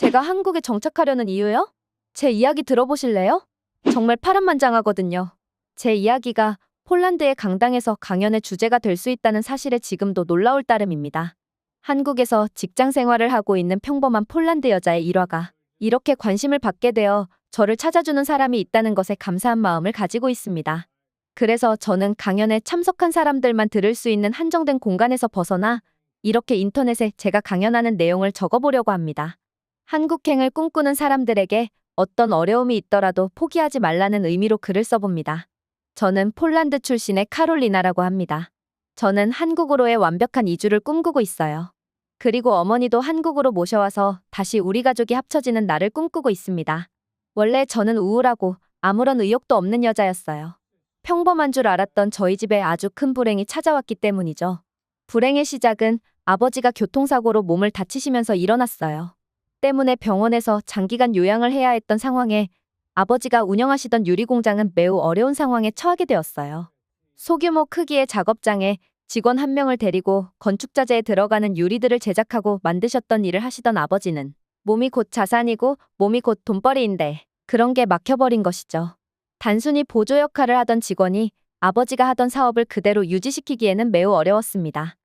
제가 한국에 정착하려는 이유요? 제 이야기 들어보실래요? 정말 파란만장하거든요. 제 이야기가 폴란드의 강당에서 강연의 주제가 될 수 있다는 사실에 지금도 놀라울 따름입니다. 한국에서 직장 생활을 하고 있는 평범한 폴란드 여자의 일화가 이렇게 관심을 받게 되어 저를 찾아주는 사람이 있다는 것에 감사한 마음을 가지고 있습니다. 그래서 저는 강연에 참석한 사람들만 들을 수 있는 한정된 공간에서 벗어나 이렇게 인터넷에 제가 강연하는 내용을 적어보려고 합니다. 한국행을 꿈꾸는 사람들에게 어떤 어려움이 있더라도 포기하지 말라는 의미로 글을 써봅니다. 저는 폴란드 출신의 카롤리나라고 합니다. 저는 한국으로의 완벽한 이주를 꿈꾸고 있어요. 그리고 어머니도 한국으로 모셔와서 다시 우리 가족이 합쳐지는 날을 꿈꾸고 있습니다. 원래 저는 우울하고 아무런 의욕도 없는 여자였어요. 평범한 줄 알았던 저희 집에 아주 큰 불행이 찾아왔기 때문이죠. 불행의 시작은 아버지가 교통사고로 몸을 다치시면서 일어났어요. 때문에 병원에서 장기간 요양을 해야 했던 상황에 아버지가 운영하시던 유리공장은 매우 어려운 상황에 처하게 되었어요. 소규모 크기의 작업장에 직원 한 명을 데리고 건축자재에 들어가는 유리들을 제작하고 만드셨던 일을 하시던 아버지는 몸이 곧 자산이고 몸이 곧 돈벌이인데 그런 게 막혀버린 것이죠. 단순히 보조 역할을 하던 직원이 아버지가 하던 사업을 그대로 유지시키기에는 매우 어려웠습니다.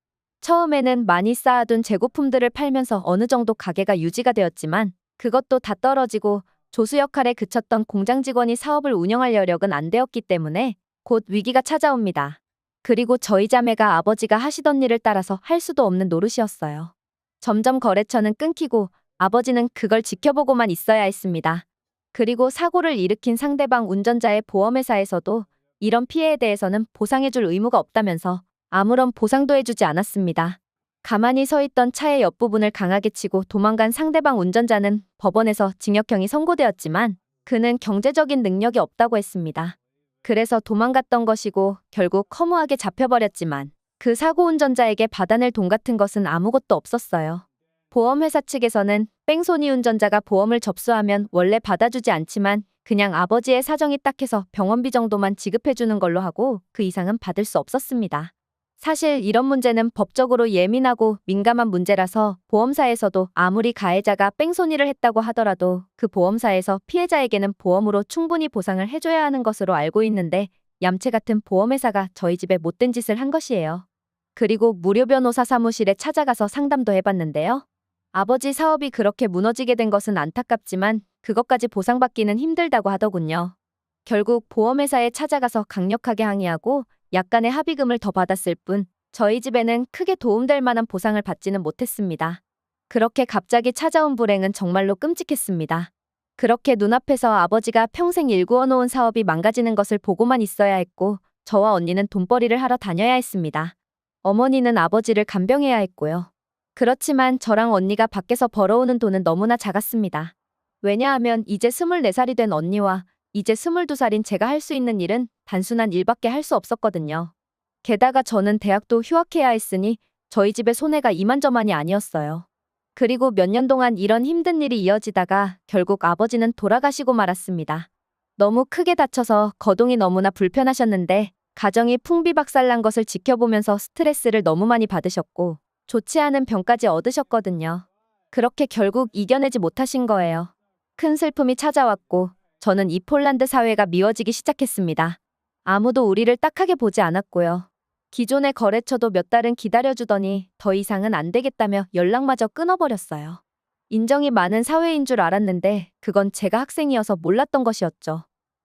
처음에는 많이 쌓아둔 재고품들을 팔면서 어느 정도 가게가 유지가 되었지만 그것도 다 떨어지고 조수 역할에 그쳤던 공장 직원이 사업을 운영할 여력은 안 되었기 때문에 곧 위기가 찾아옵니다. 그리고 저희 자매가 아버지가 하시던 일을 따라서 할 수도 없는 노릇이었어요. 점점 거래처는 끊기고 아버지는 그걸 지켜보고만 있어야 했습니다. 그리고 사고를 일으킨 상대방 운전자의 보험회사에서도 이런 피해에 대해서는 보상해줄 의무가 없다면서 아무런 보상도 해주지 않았습니다. 가만히 서 있던 차의 옆부분을 강하게 치고 도망간 상대방 운전자는 법원에서 징역형이 선고되었지만 그는 경제적인 능력이 없다고 했습니다. 그래서 도망갔던 것이고 결국 허무하게 잡혀버렸지만 그 사고 운전자에게 받아낼 돈 같은 것은 아무것도 없었어요. 보험회사 측에서는 뺑소니 운전자가 보험을 접수하면 원래 받아주지 않지만 그냥 아버지의 사정이 딱해서 병원비 정도만 지급해주는 걸로 하고 그 이상은 받을 수 없었습니다. 사실 이런 문제는 법적으로 예민하고 민감한 문제라서 보험사에서도 아무리 가해자가 뺑소니를 했다고 하더라도 그 보험사에서 피해자에게는 보험으로 충분히 보상을 해줘야 하는 것으로 알고 있는데 얌체 같은 보험회사가 저희 집에 못된 짓을 한 것이에요. 그리고 무료 변호사 사무실에 찾아가서 상담도 해봤는데요. 아버지 사업이 그렇게 무너지게 된 것은 안타깝지만 그것까지 보상받기는 힘들다고 하더군요. 결국 보험회사에 찾아가서 강력하게 항의하고 약간의 합의금을 더 받았을 뿐 저희 집에는 크게 도움될 만한 보상을 받지는 못했습니다. 그렇게 갑자기 찾아온 불행은 정말로 끔찍했습니다. 그렇게 눈앞에서 아버지가 평생 일구어 놓은 사업이 망가지는 것을 보고만 있어야 했고 저와 언니는 돈벌이를 하러 다녀야 했습니다. 어머니는 아버지를 간병해야 했고요. 그렇지만 저랑 언니가 밖에서 벌어오는 돈은 너무나 작았습니다. 왜냐하면 이제 24살이 된 언니와 이제 22살인 제가 할 수 있는 일은 단순한 일밖에 할 수 없었거든요. 게다가 저는 대학도 휴학해야 했으니 저희 집의 손해가 이만저만이 아니었어요. 그리고 몇 년 동안 이런 힘든 일이 이어지다가 결국 아버지는 돌아가시고 말았습니다. 너무 크게 다쳐서 거동이 너무나 불편하셨는데 가정이 풍비박살난 것을 지켜보면서 스트레스를 너무 많이 받으셨고 좋지 않은 병까지 얻으셨거든요. 그렇게 결국 이겨내지 못하신 거예요. 큰 슬픔이 찾아왔고 저는 이 폴란드 사회가 미워지기 시작했습니다. 아무도 우리를 딱하게 보지 않았고요. 기존의 거래처도 몇 달은 기다려주더니 더 이상은 안 되겠다며 연락마저 끊어버렸어요. 인정이 많은 사회인 줄 알았는데 그건 제가 학생이어서 몰랐던 것이었죠.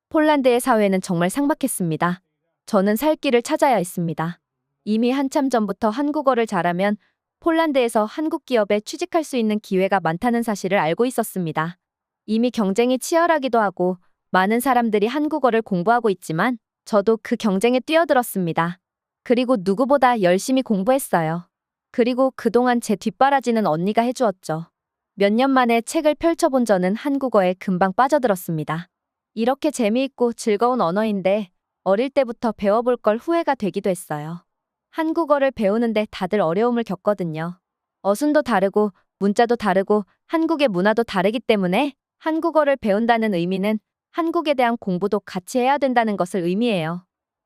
폴란드의 사회는 정말 삭막했습니다. 저는 살 길을 찾아야 했습니다. 이미 한참 전부터 한국어를 잘하면 폴란드에서 한국 기업에 취직할 수 있는 기회가 많다는 사실을 알고 있었습니다. 이미 경쟁이 치열하기도 하고 많은 사람들이 한국어를 공부하고 있지만 저도 그 경쟁에 뛰어들었습니다. 그리고 누구보다 열심히 공부했어요. 그리고 그동안 제 뒷바라지는 언니가 해주었죠. 몇 년 만에 책을 펼쳐본 저는 한국어에 금방 빠져들었습니다. 이렇게 재미있고 즐거운 언어인데 어릴 때부터 배워볼 걸 후회가 되기도 했어요. 한국어를 배우는데 다들 어려움을 겪거든요. 어순도 다르고 문자도 다르고 한국의 문화도 다르기 때문에 한국어를 배운다는 의미는 한국에 대한 공부도 같이 해야 된다는 것을 의미해요.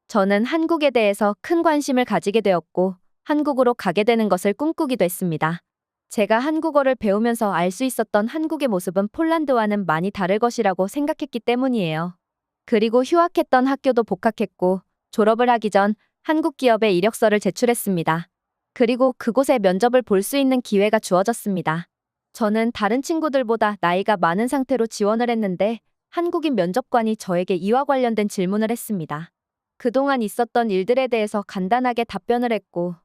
저는 한국에 대해서 큰 관심을 가지게 되었고 한국으로 가게 되는 것을 꿈꾸기도 했습니다. 제가 한국어를 배우면서 알 수 있었던 한국의 모습은 폴란드와는 많이 다를 것이라고 생각했기 때문이에요. 그리고 휴학했던 학교도 복학했고 졸업을 하기 전 한국 기업에 이력서를 제출했습니다. 그리고 그곳에 면접을 볼 수 있는 기회가 주어졌습니다. 저는 다른 친구들보다 나이가 많은 상태로 지원을 했는데 한국인 면접관이 저에게 이와 관련된 질문을 했습니다. 그동안 있었던 일들에 대해서 간단하게 답변을 했고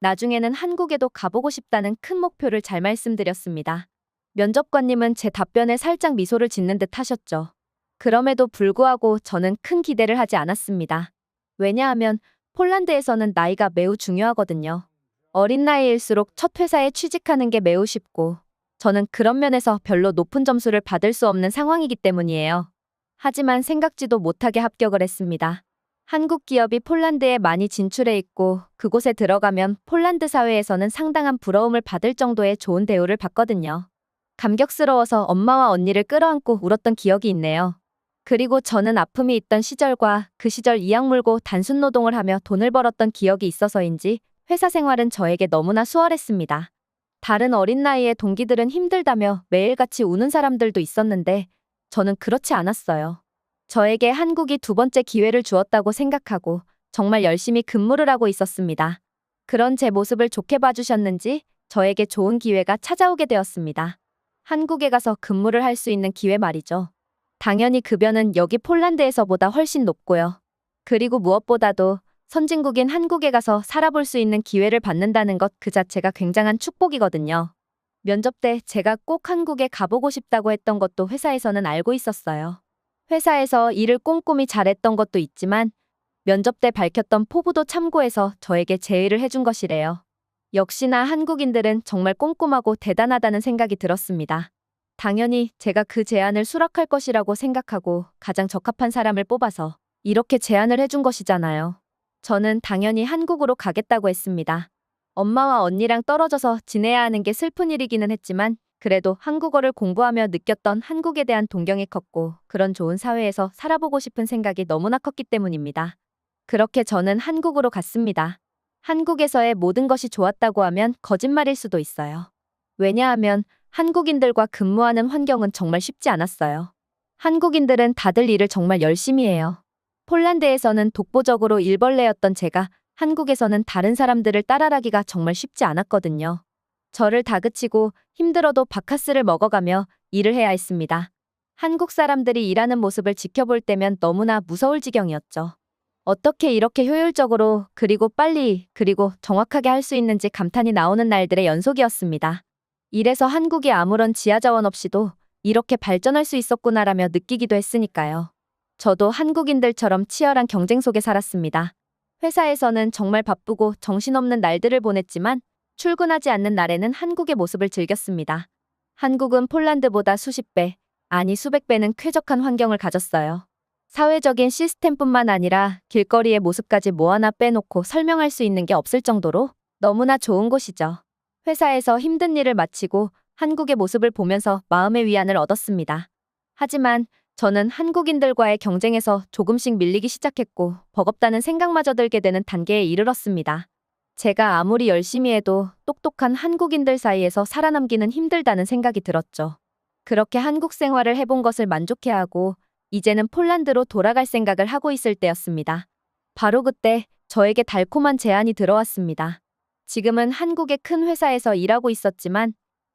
나중에는 한국에도 가보고 싶다는 큰 목표를 잘 말씀드렸습니다. 면접관님은 제 답변에 살짝 미소를 짓는 듯 하셨죠. 그럼에도 불구하고 저는 큰 기대를 하지 않았습니다. 왜냐하면 폴란드에서는 나이가 매우 중요하거든요. 어린 나이일수록 첫 회사에 취직하는 게 매우 쉽고 저는 그런 면에서 별로 높은 점수를 받을 수 없는 상황이기 때문이에요. 하지만 생각지도 못하게 합격을 했습니다. 한국 기업이 폴란드에 많이 진출해 있고 그곳에 들어가면 폴란드 사회에서는 상당한 부러움을 받을 정도의 좋은 대우를 받거든요. 감격스러워서 엄마와 언니를 끌어안고 울었던 기억이 있네요. 그리고 저는 아픔이 있던 시절과 그 시절 이악 물고 단순 노동을 하며 돈을 벌었던 기억이 있어서인지 회사 생활은 저에게 너무나 수월했습니다. 다른 어린 나이의 동기들은 힘들다며 매일같이 우는 사람들도 있었는데 저는 그렇지 않았어요. 저에게 한국이 두 번째 기회를 주었다고 생각하고 정말 열심히 근무를 하고 있었습니다. 그런 제 모습을 좋게 봐주셨는지 저에게 좋은 기회가 찾아오게 되었습니다. 한국에 가서 근무를 할 수 있는 기회 말이죠. 당연히 급여는 여기 폴란드에서보다 훨씬 높고요. 그리고 무엇보다도 선진국인 한국에 가서 살아볼 수 있는 기회를 받는다는 것 그 자체가 굉장한 축복이거든요. 면접 때 제가 꼭 한국에 가보고 싶다고 했던 것도 회사에서는 알고 있었어요. 회사에서 일을 꼼꼼히 잘했던 것도 있지만 면접 때 밝혔던 포부도 참고해서 저에게 제의를 해준 것이래요. 역시나 한국인들은 정말 꼼꼼하고 대단하다는 생각이 들었습니다. 당연히 제가 그 제안을 수락할 것이라고 생각하고 가장 적합한 사람을 뽑아서 이렇게 제안을 해준 것이잖아요. 저는 당연히 한국으로 가겠다고 했습니다. 엄마와 언니랑 떨어져서 지내야 하는 게 슬픈 일이기는 했지만 그래도 한국어를 공부하며 느꼈던 한국에 대한 동경이 컸고 그런 좋은 사회에서 살아보고 싶은 생각이 너무나 컸기 때문입니다. 그렇게 저는 한국으로 갔습니다. 한국에서의 모든 것이 좋았다고 하면 거짓말일 수도 있어요. 왜냐하면 한국인들과 근무하는 환경은 정말 쉽지 않았어요. 한국인들은 다들 일을 정말 열심히 해요. 폴란드에서는 독보적으로 일벌레였던 제가 한국에서는 다른 사람들을 따라가기가 정말 쉽지 않았거든요. 저를 다그치고 힘들어도 바카스를 먹어가며 일을 해야 했습니다. 한국 사람들이 일하는 모습을 지켜볼 때면 너무나 무서울 지경이었죠. 어떻게 이렇게 효율적으로 그리고 빨리 그리고 정확하게 할 수 있는지 감탄이 나오는 날들의 연속이었습니다. 이래서 한국이 아무런 지하 자원 없이도 이렇게 발전할 수 있었구나라며 느끼기도 했으니까요. 저도 한국인들처럼 치열한 경쟁 속에 살았습니다. 회사에서는 정말 바쁘고 정신없는 날들을 보냈지만 출근하지 않는 날에는 한국의 모습을 즐겼습니다. 한국은 폴란드보다 수십 배, 아니 수백 배는 쾌적한 환경을 가졌어요. 사회적인 시스템뿐만 아니라 길거리의 모습까지 뭐 하나 빼놓고 설명할 수 있는 게 없을 정도로 너무나 좋은 곳이죠. 회사에서 힘든 일을 마치고 한국의 모습을 보면서 마음의 위안을 얻었습니다. 하지만 저는 한국인들과의 경쟁에서 조금씩 밀리기 시작했고 버겁다는 생각마저 들게 되는 단계에 이르렀습니다. 제가 아무리 열심히 해도 똑똑한 한국인들 사이에서 살아남기는 힘들다는 생각이 들었죠. 그렇게 한국 생활을 해본 것을 만족해하고 이제는 폴란드로 돌아갈 생각을 하고 있을 때였습니다. 바로 그때 저에게 달콤한 제안이 들어왔습니다. 지금은 한국의 큰 회사에서 일하고 있었지만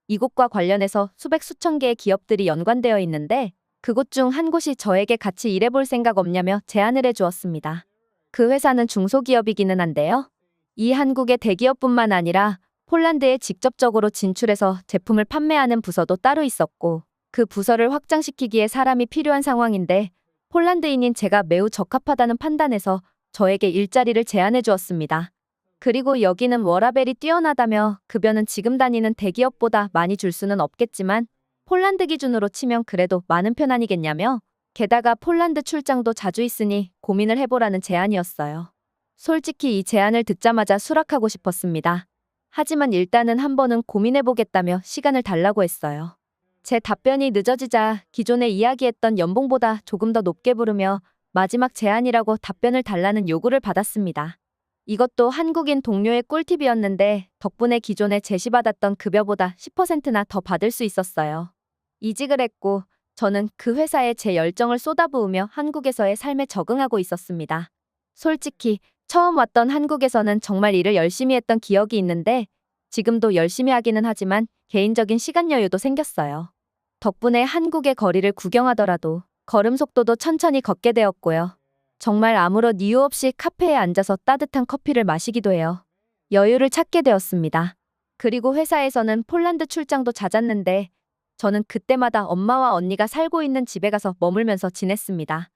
이곳과 관련해서 수백 수천 개의 기업들이 연관되어 있는데 그곳 중 한 곳이 저에게 같이 일해볼 생각 없냐며 제안을 해주었습니다. 그 회사는 중소기업이기는 한데요. 이 한국의 대기업뿐만 아니라 폴란드에 직접적으로 진출해서 제품을 판매하는 부서도 따로 있었고 그 부서를 확장시키기에 사람이 필요한 상황인데 폴란드인인 제가 매우 적합하다는 판단에서 저에게 일자리를 제안해 주었습니다. 그리고 여기는 워라벨이 뛰어나다며 급여는 지금 다니는 대기업보다 많이 줄 수는 없겠지만 폴란드 기준으로 치면 그래도 많은 편 아니겠냐며 게다가 폴란드 출장도 자주 있으니 고민을 해보라는 제안이었어요. 솔직히 이 제안을 듣자마자 수락하고 싶었습니다. 하지만 일단은 한 번은 고민해보겠다며 시간을 달라고 했어요. 제 답변이 늦어지자 기존에 이야기했던 연봉보다 조금 더 높게 부르며 마지막 제안이라고 답변을 달라는 요구를 받았습니다. 이것도 한국인 동료의 꿀팁이었는데 덕분에 기존에 제시받았던 급여보다 10%나 더 받을 수 있었어요. 이직을 했고 저는 그 회사에 제 열정을 쏟아부으며 한국에서의 삶에 적응하고 있었습니다. 솔직히 처음 왔던 한국에서는 정말 일을 열심히 했던 기억이 있는데 지금도 열심히 하기는 하지만 개인적인 시간 여유도 생겼어요. 덕분에 한국의 거리를 구경하더라도 걸음 속도도 천천히 걷게 되었고요. 정말 아무런 이유 없이 카페에 앉아서 따뜻한 커피를 마시기도 해요. 여유를 찾게 되었습니다. 그리고 회사에서는 폴란드 출장도 잦았는데 저는 그때마다 엄마와 언니가 살고 있는 집에 가서 머물면서 지냈습니다.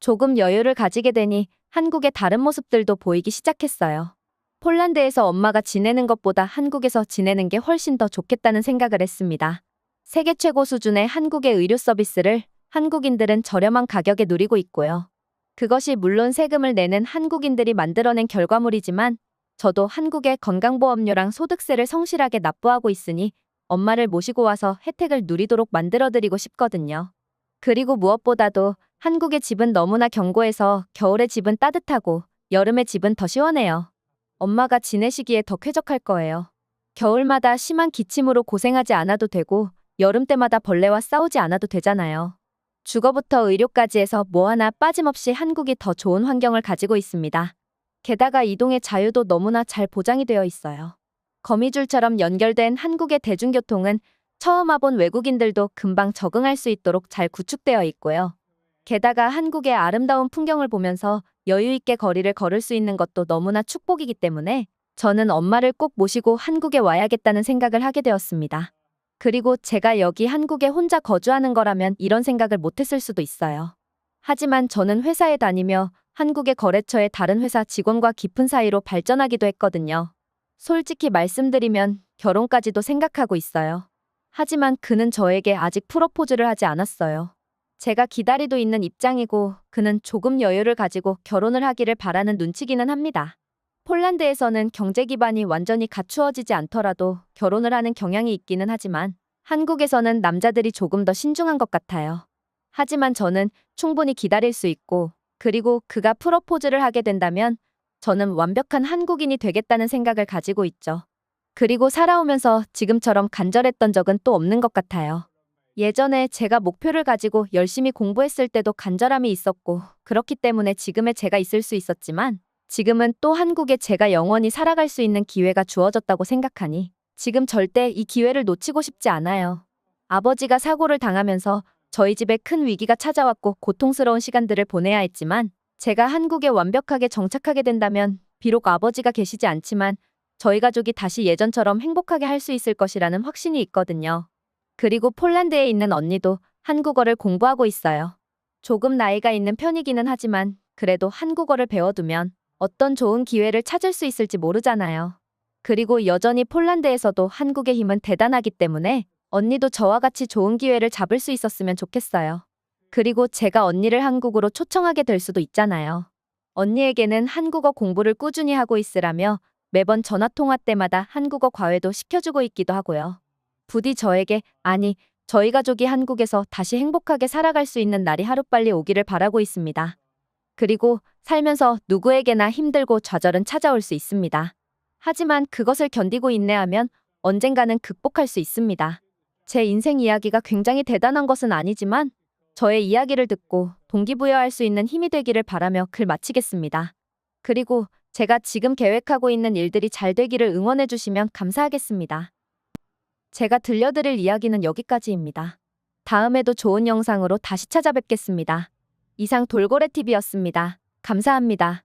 조금 여유를 가지게 되니 한국의 다른 모습들도 보이기 시작했어요. 폴란드에서 엄마가 지내는 것보다 한국에서 지내는 게 훨씬 더 좋겠다는 생각을 했습니다. 세계 최고 수준의 한국의 의료 서비스를 한국인들은 저렴한 가격에 누리고 있고요. 그것이 물론 세금을 내는 한국인들이 만들어낸 결과물이지만 저도 한국의 건강보험료랑 소득세를 성실하게 납부하고 있으니 엄마를 모시고 와서 혜택을 누리도록 만들어드리고 싶거든요. 그리고 무엇보다도 한국의 집은 너무나 견고해서 겨울의 집은 따뜻하고 여름의 집은 더 시원해요. 엄마가 지내시기에 더 쾌적할 거예요. 겨울마다 심한 기침으로 고생하지 않아도 되고 여름 때마다 벌레와 싸우지 않아도 되잖아요. 주거부터 의료까지 해서 뭐 하나 빠짐없이 한국이 더 좋은 환경을 가지고 있습니다. 게다가 이동의 자유도 너무나 잘 보장이 되어 있어요. 거미줄처럼 연결된 한국의 대중교통은 처음 와본 외국인들도 금방 적응할 수 있도록 잘 구축되어 있고요. 게다가 한국의 아름다운 풍경을 보면서 여유 있게 거리를 걸을 수 있는 것도 너무나 축복이기 때문에 저는 엄마를 꼭 모시고 한국에 와야겠다는 생각을 하게 되었습니다. 그리고 제가 여기 한국에 혼자 거주하는 거라면 이런 생각을 못했을 수도 있어요. 하지만 저는 회사에 다니며 한국의 거래처의 다른 회사 직원과 깊은 사이로 발전하기도 했거든요. 솔직히 말씀드리면 결혼까지도 생각하고 있어요. 하지만 그는 저에게 아직 프로포즈를 하지 않았어요. 제가 기다리고 있는 입장이고 그는 조금 여유를 가지고 결혼을 하기를 바라는 눈치기는 합니다. 폴란드에서는 경제 기반이 완전히 갖추어지지 않더라도 결혼을 하는 경향이 있기는 하지만 한국에서는 남자들이 조금 더 신중한 것 같아요. 하지만 저는 충분히 기다릴 수 있고 그리고 그가 프로포즈를 하게 된다면 저는 완벽한 한국인이 되겠다는 생각을 가지고 있죠. 그리고 살아오면서 지금처럼 간절했던 적은 또 없는 것 같아요. 예전에 제가 목표를 가지고 열심히 공부했을 때도 간절함이 있었고 그렇기 때문에 지금의 제가 있을 수 있었지만 지금은 또 한국에 제가 영원히 살아갈 수 있는 기회가 주어졌다고 생각하니 지금 절대 이 기회를 놓치고 싶지 않아요. 아버지가 사고를 당하면서 저희 집에 큰 위기가 찾아왔고 고통스러운 시간들을 보내야 했지만 제가 한국에 완벽하게 정착하게 된다면 비록 아버지가 계시지 않지만 저희 가족이 다시 예전처럼 행복하게 할 수 있을 것이라는 확신이 있거든요. 그리고 폴란드에 있는 언니도 한국어를 공부하고 있어요. 조금 나이가 있는 편이기는 하지만 그래도 한국어를 배워두면 어떤 좋은 기회를 찾을 수 있을지 모르잖아요. 그리고 여전히 폴란드에서도 한국의 힘은 대단하기 때문에 언니도 저와 같이 좋은 기회를 잡을 수 있었으면 좋겠어요. 그리고 제가 언니를 한국으로 초청하게 될 수도 있잖아요. 언니에게는 한국어 공부를 꾸준히 하고 있으라며 매번 전화 통화 때마다 한국어 과외도 시켜주고 있기도 하고요. 부디 저에게, 아니, 저희 가족이 한국에서 다시 행복하게 살아갈 수 있는 날이 하루빨리 오기를 바라고 있습니다. 그리고 살면서 누구에게나 힘들고 좌절은 찾아올 수 있습니다. 하지만 그것을 견디고 인내하면 언젠가는 극복할 수 있습니다. 제 인생 이야기가 굉장히 대단한 것은 아니지만 저의 이야기를 듣고 동기부여할 수 있는 힘이 되기를 바라며 글 마치겠습니다. 그리고 제가 지금 계획하고 있는 일들이 잘 되기를 응원해 주시면 감사하겠습니다. 제가 들려드릴 이야기는 여기까지입니다. 다음에도 좋은 영상으로 다시 찾아뵙겠습니다. 이상 돌고래TV였습니다. 감사합니다.